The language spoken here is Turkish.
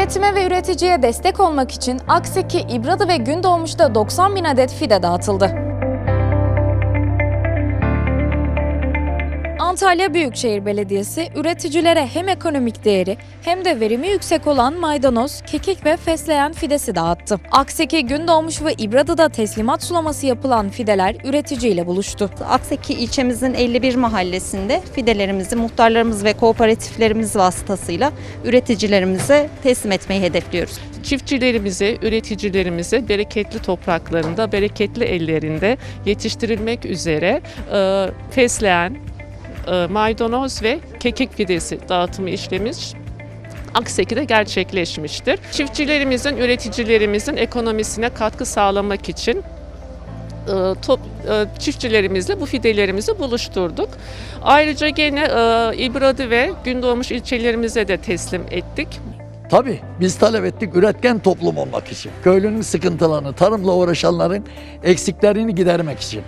Üretime ve üreticiye destek olmak için Akseki, İbradı ve Gündoğmuş'ta 90 bin adet fide dağıtıldı. Antalya Büyükşehir Belediyesi üreticilere hem ekonomik değeri hem de verimi yüksek olan maydanoz, kekik ve fesleğen fidesi dağıttı. Akseki, Gündoğmuş ve İbradı'da teslimat sulaması yapılan fideler üreticiyle buluştu. Akseki ilçemizin 51 mahallesinde fidelerimizi muhtarlarımız ve kooperatiflerimiz vasıtasıyla üreticilerimize teslim etmeyi hedefliyoruz. çiftçilerimize, üreticilerimize bereketli topraklarında, bereketli ellerinde yetiştirilmek üzere e, fesleğen, maydanoz ve kekik fidesi dağıtımı işlemiz Akseki'de gerçekleşmiştir. Çiftçilerimizin, üreticilerimizin ekonomisine katkı sağlamak için e, top, e, çiftçilerimizle bu fidelerimizi buluşturduk. Ayrıca gene e, İbradı ve Gündoğmuş ilçelerimize de teslim ettik. Tabii biz talep ettik üretken toplum olmak için. Köylünün sıkıntılarını, tarımla uğraşanların eksiklerini gidermek için.